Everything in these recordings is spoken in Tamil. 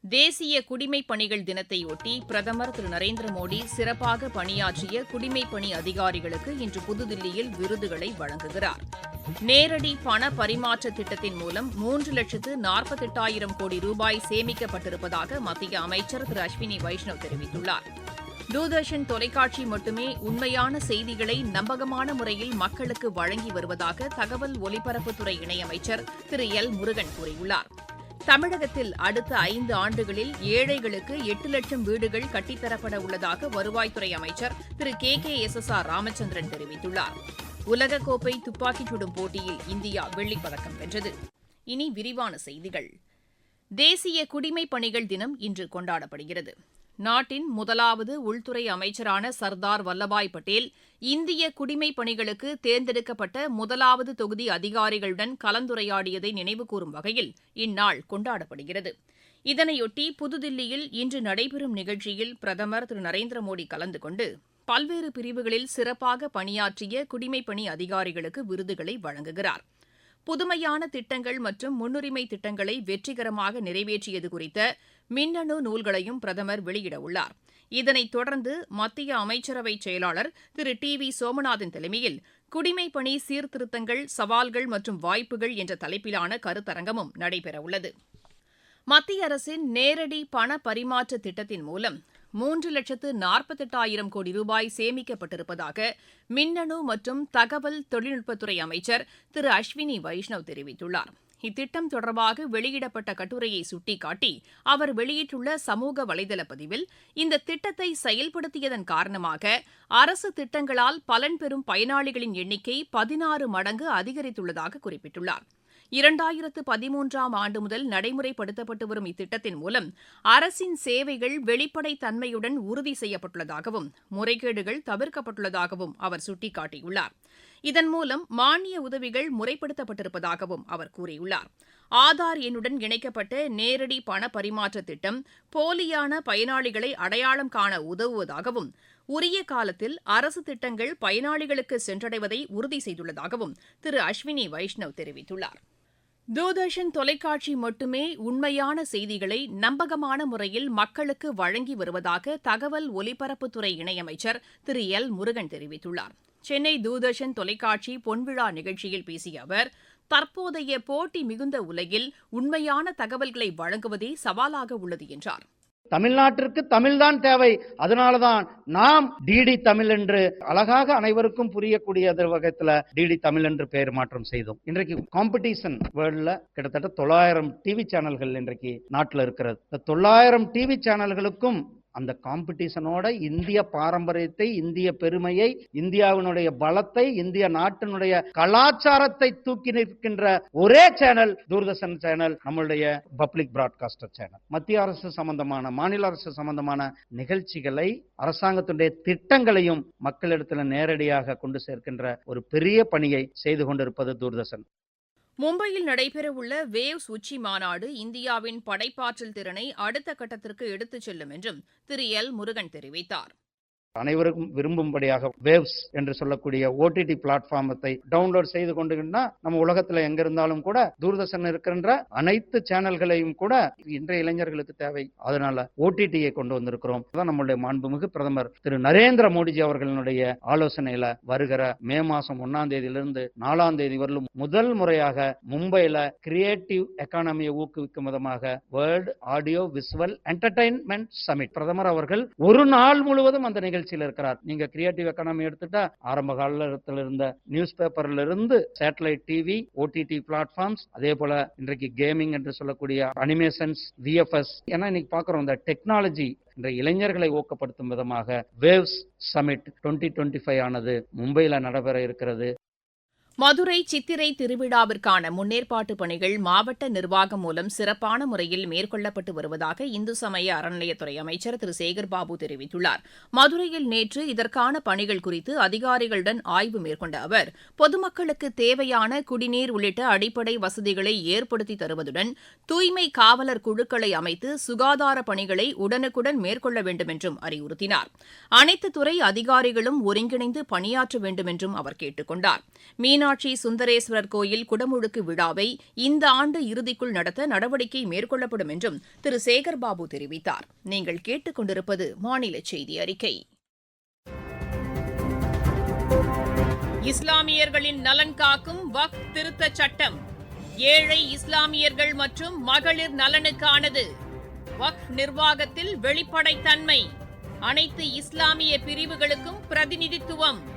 தேசிய குடிமைப் பணிகள் தினத்தையொட்டி பிரதமர் திரு. நரேந்திர மோடி சிறப்பாக பணியாற்றிய குடிமைப் பணி அதிகாரிகளுக்கு இன்று புதுதில்லியில் விருதுகளை வழங்குகிறார். நேரடி பண பரிமாற்ற திட்டத்தின் மூலம் மூன்று லட்சத்து நாற்பத்தெட்டாயிரம் கோடி ரூபாய் சேமிக்கப்பட்டிருப்பதாக மத்திய அமைச்சர் திரு. அஸ்வினி வைஷ்ணவ் தெரிவித்துள்ளார். தூர்தர்ஷன் தொலைக்காட்சி மட்டுமே உண்மையான செய்திகளை நம்பகமான முறையில் மக்களுக்கு வழங்கி வருவதாக தகவல் ஒலிபரப்புத்துறை இணையமைச்சர் திரு. எல். முருகன் கூறியுள்ளார். தமிழகத்தில் அடுத்த ஐந்து ஆண்டுகளில் ஏழைகளுக்கு எட்டு லட்சம் வீடுகள் கட்டித்தரப்பட உள்ளதாக வருவாய்த்துறை அமைச்சர் திரு K K S S R Ramachandran தெரிவித்துள்ளார். உலகக்கோப்பை துப்பாக்கிச் சுடும் போட்டியில் இந்தியா வெள்ளிப்பதக்கம் வென்றது. இனி விரிவான செய்திகள். தேசிய குடிமைப் பணிகள் தினம் இன்று கொண்டாடப்படுகிறது. நாட்டின் முதலாவது உள்துறை அமைச்சரான சர்தார் வல்லபாய் பட்டேல் இந்திய குடிமைப் பணிகளுக்கு தேர்ந்தெடுக்கப்பட்ட முதலாவது தொகுதி அதிகாரிகளுடன் கலந்துரையாடியதை நினைவுகூரும் வகையில் இந்நாள் கொண்டாடப்படுகிறது. இதனையொட்டி புதுதில்லியில் இன்று நடைபெறும் நிகழ்ச்சியில் பிரதமர் திரு. நரேந்திர மோடி கலந்து கொண்டு பல்வேறு பிரிவுகளில் சிறப்பாக பணியாற்றிய குடிமைப்பணி அதிகாரிகளுக்கு விருதுகளை வழங்குகிறார். புதுமையான திட்டங்கள் மற்றும் முன்னுரிமை திட்டங்களை வெற்றிகரமாக நிறைவேற்றியது குறித்த மின்னணு நூல்களையும் பிரதமர் வெளியிடவுள்ளார் இதனைத் தொடர்ந்து மத்திய அமைச்சரவை செயலாளர் திரு. டி. வி. சோமநாதன் தலைமையில் குடிமைப்பணி சீர்திருத்தங்கள் சவால்கள் மற்றும் வாய்ப்புகள் என்ற தலைப்பிலான கருத்தரங்கமும் நடைபெறவுள்ளது மத்திய அரசின் நேரடி பண பரிமாற்ற திட்டத்தின் மூலம் மூன்று லட்சத்து நாற்பத்தெட்டாயிரம் கோடி ரூபாய் சேமிக்கப்பட்டிருப்பதாக மின்னணு மற்றும் தகவல் தொழில்நுட்பத்துறை அமைச்சர் திரு. அஸ்வினி வைஷ்ணவ் தெரிவித்துள்ளார். இத்திட்டம் தொடர்பாக வெளியிடப்பட்ட கட்டுரையை சுட்டிக்காட்டி அவர் வெளியிட்டுள்ள சமூக வலைதள பதிவில் இந்த திட்டத்தை செயல்படுத்தியதன் காரணமாக அரசு திட்டங்களால் பலன் பெறும் பயனாளிகளின் எண்ணிக்கை பதினாறு மடங்கு அதிகரித்துள்ளதாக குறிப்பிட்டுள்ளார். இரண்டாயிரத்து பதிமூன்றாம் ஆண்டு முதல் நடைமுறைப்படுத்தப்பட்டு வரும் இத்திட்டத்தின் மூலம் அரசின் சேவைகள் வெளிப்படைத் தன்மையுடன் உறுதி செய்யப்பட்டுள்ளதாகவும் முறைகேடுகள் தவிர்க்கப்பட்டுள்ளதாகவும் அவர் சுட்டிக்காட்டியுள்ளார். இதன் மூலம் மானிய உதவிகள் முறைப்படுத்தப்பட்டிருப்பதாகவும் அவர் கூறியுள்ளார். ஆதார் எண்ணுடன் இணைக்கப்பட்ட நேரடி பண பரிமாற்ற திட்டம் போலியான பயனாளிகளை அடையாளம் காண உதவுவதாகவும் உரிய காலத்தில் அரசு திட்டங்கள் பயனாளிகளுக்கு சென்றடைவதை உறுதி செய்துள்ளதாகவும் திரு அஸ்வினி வைஷ்ணவ் தெரிவித்துள்ளார். தூர்தர்ஷன் தொலைக்காட்சி மட்டுமே உண்மையான செய்திகளை நம்பகமான முறையில் மக்களுக்கு வழங்கி வருவதாக தகவல் ஒலிபரப்புத்துறை இணையமைச்சர் திரு எல் முருகன் தெரிவித்துள்ளார். சென்னை தூர்தர்ஷன் தொலைக்காட்சி பொன்விழா நிகழ்ச்சியில் பேசிய அவர் தற்போதைய போட்டி மிகுந்த உலகில் உண்மையான தகவல்களை வழங்குவதே சவாலாக உள்ளது என்றார். தமிழ்நாட்டிற்கு தமிழ்தான் தேவை. அதனாலதான் நாம் டிடி தமிழ் என்று அழகாக அனைவருக்கும் புரியக்கூடிய வகத்துல டிடி தமிழ் என்று பெயர் மாற்றம் செய்தோம். இன்றைக்கு காம்படிஷன் வேர்ல்ட்ல கிட்டத்தட்ட தொள்ளாயிரம் டிவி சேனல்கள் இன்றைக்கு நாட்டில் இருக்கிறது. இந்த தொள்ளாயிரம் டிவி சேனல்களுக்கும் அந்த காம்படிஷனோட இந்திய பாரம்பரியத்தை இந்திய பெருமையை இந்தியாவினுடைய பலத்தை இந்திய நாட்டினுடைய கலாச்சாரத்தை தூக்கி நிற்கின்ற ஒரே சேனல் தூர்தர்ஷன் சேனல் நம்மளுடைய பப்ளிக் பிராட்காஸ்டர் சேனல். மத்திய அரசு சம்பந்தமான மாநில அரசு சம்பந்தமான நிகழ்ச்சிகளை அரசாங்கத்துடைய திட்டங்களையும் மக்களிடத்துல நேரடியாக கொண்டு சேர்க்கின்ற ஒரு பெரிய பணியை செய்து கொண்டிருப்பது தூர்தர்ஷன். மும்பையில் நடைபெறவுள்ள வேவ்ஸ் உச்சி மாநாடு இந்தியாவின் படைப்பாற்றல் திறனை அடுத்த கட்டத்திற்கு எடுத்துச் செல்லும் என்றும் திரு எல் முருகன் தெரிவித்தார். அனைவருக்கும் விரும்பும்படியாக வேவ்ஸ் என்று சொல்லக்கூடிய ஓடிடி பிளாட்ஃபார்மத்தை டவுன்லோட் செய்து கொண்டுகின்னா நம்ம உலகத்துல எங்க இருந்தாலும் கூட தூர்தர்ஷன் இருக்கின்ற அனைத்து சேனல்களையும் கூட இன்றைய இளைஞர்களுக்கு தேவை. அதனால ஓடிடியை கொண்டு வந்திருக்கிறோம். அதான் நம்மளுடைய மாண்புமிகு பிரதமர் திரு நரேந்திர மோடிஜி அவர்களுடைய ஆலோசனையில வருகிற மே மாசம் ஒன்னாம் தேதியிலிருந்து நாலாம் தேதி வரலும் முதல் முறையாக மும்பையில கிரியேட்டிவ் எக்கானமியை ஊக்குவிக்கும் விதமாக world audio visual entertainment summit பிரதமர் அவர்கள் ஒரு நாள் முழுவதும் அந்த நிகழ்ச்சி நிகழ்ச்சியில் இருக்கிறார். நீங்க கிரியேட்டிவ் எக்கானமி எடுத்துட்டா ஆரம்ப காலத்தில் இருந்த நியூஸ் பேப்பர்ல இருந்து சேட்டலைட் டிவி ஓடிடி பிளாட்ஃபார்ம்ஸ் அதே போல இன்றைக்கு கேமிங் என்று சொல்லக்கூடிய அனிமேஷன்ஸ் விஎஃப்எஸ் ஏன்னா இன்னைக்கு பாக்குறோம் இந்த டெக்னாலஜி என்ற இளைஞர்களை ஊக்கப்படுத்தும் விதமாக waves summit twenty twenty five ஆனது மும்பையில நடைபெற இருக்கிறது. மதுரை சித்திரை திருவிழாவிற்கான முன்னேற்பாட்டு பணிகள் மாவட்ட நிர்வாகம் மூலம் சிறப்பான முறையில் மேற்கொள்ளப்பட்டு வருவதாக இந்து சமய அறநிலையத்துறை அமைச்சர் திரு. சேகர்பாபு தெரிவித்துள்ளார். மதுரையில் நேற்று இதற்கான பணிகள் குறித்து அதிகாரிகளுடன் ஆய்வு மேற்கொண்ட அவர் பொதுமக்களுக்கு தேவையான குடிநீர் உள்ளிட்ட அடிப்படை வசதிகளை ஏற்படுத்தி தருவதுடன் தூய்மை காவலர் குழுக்களை அமைத்து சுகாதார பணிகளை உடனுக்குடன் மேற்கொள்ள வேண்டும் என்றும் அறிவுறுத்தினார். அனைத்து துறை அதிகாரிகளும் ஒருங்கிணைந்து பணியாற்ற வேண்டும் என்றும் அவர் கேட்டுக் கொண்டார். மீனாட்சி சுந்தரேஸ்வரர் கோயில் குடமுழுக்கு விழாவை இந்த ஆண்டு இறுதிக்குள் நடத்த நடவடிக்கை மேற்கொள்ளப்படும் என்றும் திரு சேகர்பாபு தெரிவித்தார். நீங்கள் கேட்டுக் கொண்டிருப்பது மாநில செய்தி அறிக்கை. இஸ்லாமியர்களின் நலன் காக்கும் வக் திருத்த சட்டம். ஏழை இஸ்லாமியர்கள் மற்றும் மகளிர் நலனுக்கானது. வக் நிர்வாகத்தில் வெளிப்படைத்தன்மை. அனைத்து இஸ்லாமிய பிரிவுகளுக்கும் பிரதிநிதித்துவம்.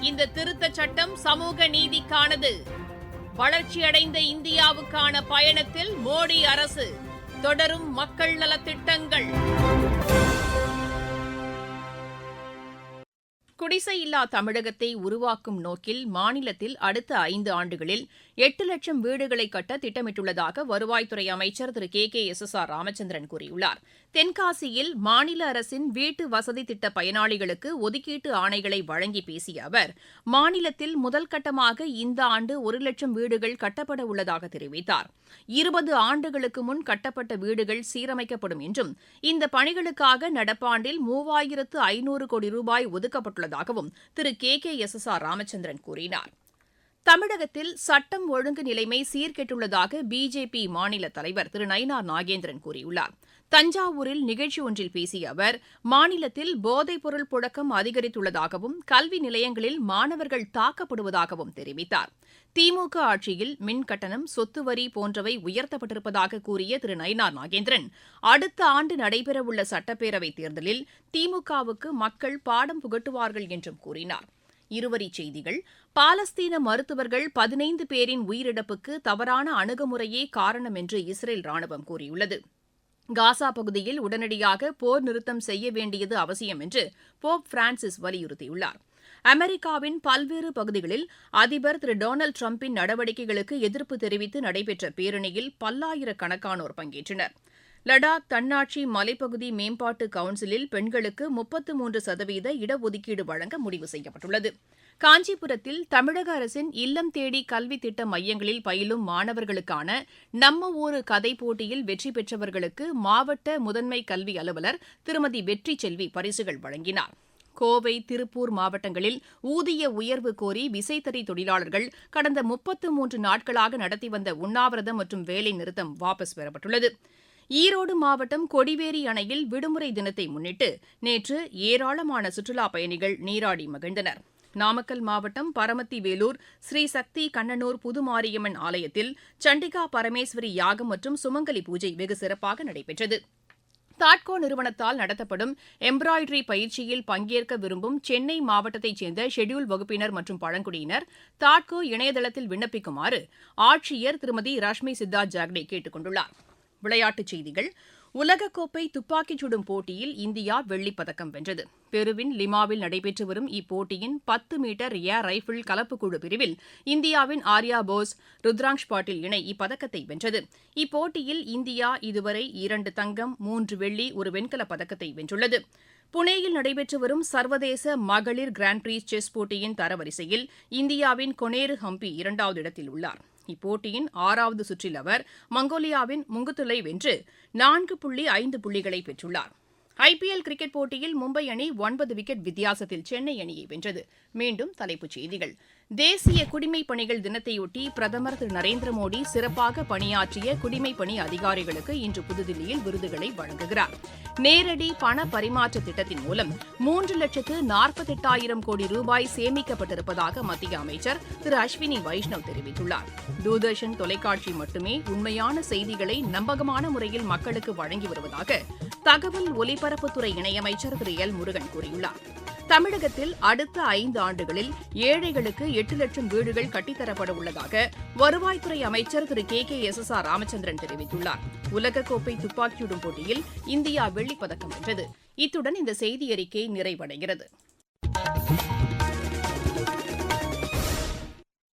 இந்த திருத்த சட்டம் சமூக நீதிக்கானது. வளர்ச்சியடைந்த இந்தியாவுக்கான பயணத்தில் மோடி அரசு தொடரும் மக்கள் நலத்திட்டங்கள். குடிசையில்லா தமிழகத்தை உருவாக்கும் நோக்கில் மாநிலத்தில் அடுத்த ஐந்து ஆண்டுகளில் எட்டு லட்சம் வீடுகளை கட்ட திட்டமிட்டுள்ளதாக வருவாய்த்துறை அமைச்சர் திரு K K S S R Ramachandran கூறியுள்ளார். தென்காசியில் மாநில அரசின் வீட்டு வசதி திட்ட பயனாளிகளுக்கு ஒதுக்கீட்டு ஆணைகளை வழங்கி பேசிய அவர் மாநிலத்தில் முதல் கட்டமாக இந்த ஆண்டு ஒரு லட்சம் வீடுகள் கட்டப்பட உள்ளதாக தெரிவித்தார். இருபது ஆண்டுகளுக்கு முன் கட்டப்பட்ட வீடுகள் சீரமைக்கப்படும் என்றும் இந்த பணிகளுக்காக நடப்பாண்டில் மூவாயிரத்து ஐநூறு கோடி ரூபாய் ஒதுக்கப்பட்டுள்ளதாகவும் திரு. K. K. S. S. R. Ramachandran கூறினார். தமிழகத்தில் சட்டம் ஒழுங்கு நிலைமை சீர்கெட்டுள்ளதாக பிஜேபி மாநில தலைவர் திரு. நயினார் நாகேந்திரன் கூறியுள்ளார். தஞ்சாவூரில் நிகழ்ச்சி ஒன்றில் பேசிய அவர் மாநிலத்தில் போதைப்பொருள் புழக்கம் அதிகரித்துள்ளதாகவும் கல்வி நிலையங்களில் மாணவர்கள் தாக்கப்படுவதாகவும் தெரிவித்தார். திமுக ஆட்சியில் மின் கட்டணம் சொத்து வரி போன்றவை உயர்த்தப்பட்டிருப்பதாக கூறிய திரு. நயினார் நாகேந்திரன் அடுத்த ஆண்டு நடைபெறவுள்ள சட்டப்பேரவைத் தேர்தலில் திமுகவுக்கு மக்கள் பாடம் புகட்டுவார்கள் என்றும் கூறினார். இருவரிச் செய்திகள் பாலஸ்தீன மருத்துவர்கள் பதினைந்து பேரின் உயிரிழப்புக்கு தவறான அணுகுமுறையே காரணம் என்று இஸ்ரேல் ராணுவம் கூறியுள்ளது. காசா பகுதியில் உடனடியாக போர் நிறுத்தம் செய்ய வேண்டியது அவசியம் என்று போப் பிரான்சிஸ் வலியுறுத்தியுள்ளார். அமெரிக்காவின் பல்வேறு பகுதிகளில் அதிபர் திரு டொனால்டு டிரம்பின் நடவடிக்கைகளுக்கு எதிர்ப்பு தெரிவித்து நடைபெற்ற பேரணியில் பல்லாயிரக்கணக்கானோர் பங்கேற்றனர். லடாக் தன்னாட்சி மலைப்பகுதி மேம்பாட்டு கவுன்சிலில் பெண்களுக்கு முப்பத்து மூன்று சதவீத இடஒதுக்கீடு வழங்க முடிவு செய்யப்பட்டுள்ளது. காஞ்சிபுரத்தில் தமிழக அரசின் இல்லம் தேடி கல்வி திட்ட மையங்களில் பயிலும் மாணவர்களுக்கான நம்ம ஊரு கதை போட்டியில் வெற்றி பெற்றவர்களுக்கு மாவட்ட முதன்மை கல்வி அலுவலர் திருமதி வெற்றி செல்வி பரிசுகள் வழங்கினார். கோவை திருப்பூர் மாவட்டங்களில் ஊதிய உயர்வு கோரி விசைத்தறி தொழிலாளர்கள் கடந்த முப்பத்து மூன்று நாட்களாக நடத்தி வந்த உண்ணாவிரதம் மற்றும் வேலை நிறுத்தம் வாபஸ் பெறப்பட்டுள்ளது. ஈரோடு மாவட்டம் கொடிவேரி அணையில் விடுமுறை தினத்தை முன்னிட்டு நேற்று ஏராளமான சுற்றுலாப் பயணிகள் நீராடி மகிழ்ந்தனர். நாமக்கல் மாவட்டம் பரமத்தி வேலூர் ஸ்ரீ சக்தி கண்ணனூர் புதுமாரியம்மன் ஆலயத்தில் சண்டிகா பரமேஸ்வரி யாகம் மற்றும் சுமங்கலி பூஜை வெகு சிறப்பாக நடைபெற்றது. தாட்கோ நிறுவனத்தால் நடத்தப்படும் எம்ப்ராய்டரி பயிற்சியில் பங்கேற்க விரும்பும் சென்னை மாவட்டத்தைச் சேர்ந்த ஷெட்யூல் வகுப்பினர் மற்றும் பழங்குடியினர் தாட்கோ இணையதளத்தில் விண்ணப்பிக்குமாறு ஆட்சியர் திருமதி ரஷ்மி சித்தார்த் ஜாக்டே கேட்டுக் கொண்டுள்ளார். விளையாட்டுச் செய்திகள் உலகக்கோப்பை துப்பாக்கிச் சுடும் போட்டியில் இந்தியா வெள்ளிப் பதக்கம் வென்றது. பெருவின் லிமாவில் நடைபெற்று வரும் இப்போட்டியின் பத்து மீட்டர் ஏர் ரைபிள் கலப்புக்குழு பிரிவில் இந்தியாவின் ஆர்யா போஸ் ருத்ராங்ஷ் பாட்டில் இணை இப்பதக்கத்தை வென்றது. இப்போட்டியில் இந்தியா இதுவரை இரண்டு தங்கம் மூன்று வெள்ளி ஒரு வெண்கலப் பதக்கத்தை வென்றுள்ளது. புனேயில் நடைபெற்று வரும் சர்வதேச மகளிர் கிராண்ட் பிரீ செஸ் போட்டியின் தரவரிசையில் இந்தியாவின் கொனேரு ஹம்பி இரண்டாவது இடத்தில் உள்ளார். இப்போட்டியின் ஆறாவது சுற்றில் அவர் மங்கோலியாவின் முங்குத்துலை வென்று நான்கு புள்ளி ஐந்து புள்ளிகளை பெற்றுள்ளார். ஐபிஎல் கிரிக்கெட் போட்டியில் மும்பை அணி ஒன்பது விக்கெட் வித்தியாசத்தில் சென்னை அணியை வென்றது. மீண்டும் தலைப்புச் செய்திகள். தேசிய குடிமைப் பணிகள் தினத்தையொட்டி பிரதமர் திரு நரேந்திர மோடி சிறப்பாக பணியாற்றிய குடிமைப் பணி அதிகாரிகளுக்கு இன்று புதுதில்லியில் விருதுகளை வழங்குகிறார். நேரடி பண பரிமாற்ற திட்டத்தின் மூலம் மூன்று லட்சத்து நாற்பத்தெட்டாயிரம் கோடி ரூபாய் சேமிக்கப்பட்டிருப்பதாக மத்திய அமைச்சர் திரு அஸ்வினி வைஷ்ணவ் தெரிவித்துள்ளார். தூர்தர்ஷன் தொலைக்காட்சி மட்டுமே உண்மையான செய்திகளை நம்பகமான முறையில் மக்களுக்கு வழங்கி வருவதாக தகவல் ஒலிபரப்புத்துறை இணையமைச்சர் திரு எல் முருகன் கூறியுள்ளார். தமிழகத்தில் அடுத்த ஐந்து ஆண்டுகளில் ஏழைகளுக்கு எட்டு லட்சம் வீடுகள் கட்டித்தரப்பட உள்ளதாக வருவாய்த்துறை அமைச்சர் திரு K K S S R Ramachandran தெரிவித்துள்ளார். உலகக்கோப்பை துப்பாக்கியிடும் போட்டியில் இந்தியா வெள்ளிப்பதக்கம் வென்றது. இத்துடன் இந்த செய்தியறிக்கை நிறைவடைகிறது.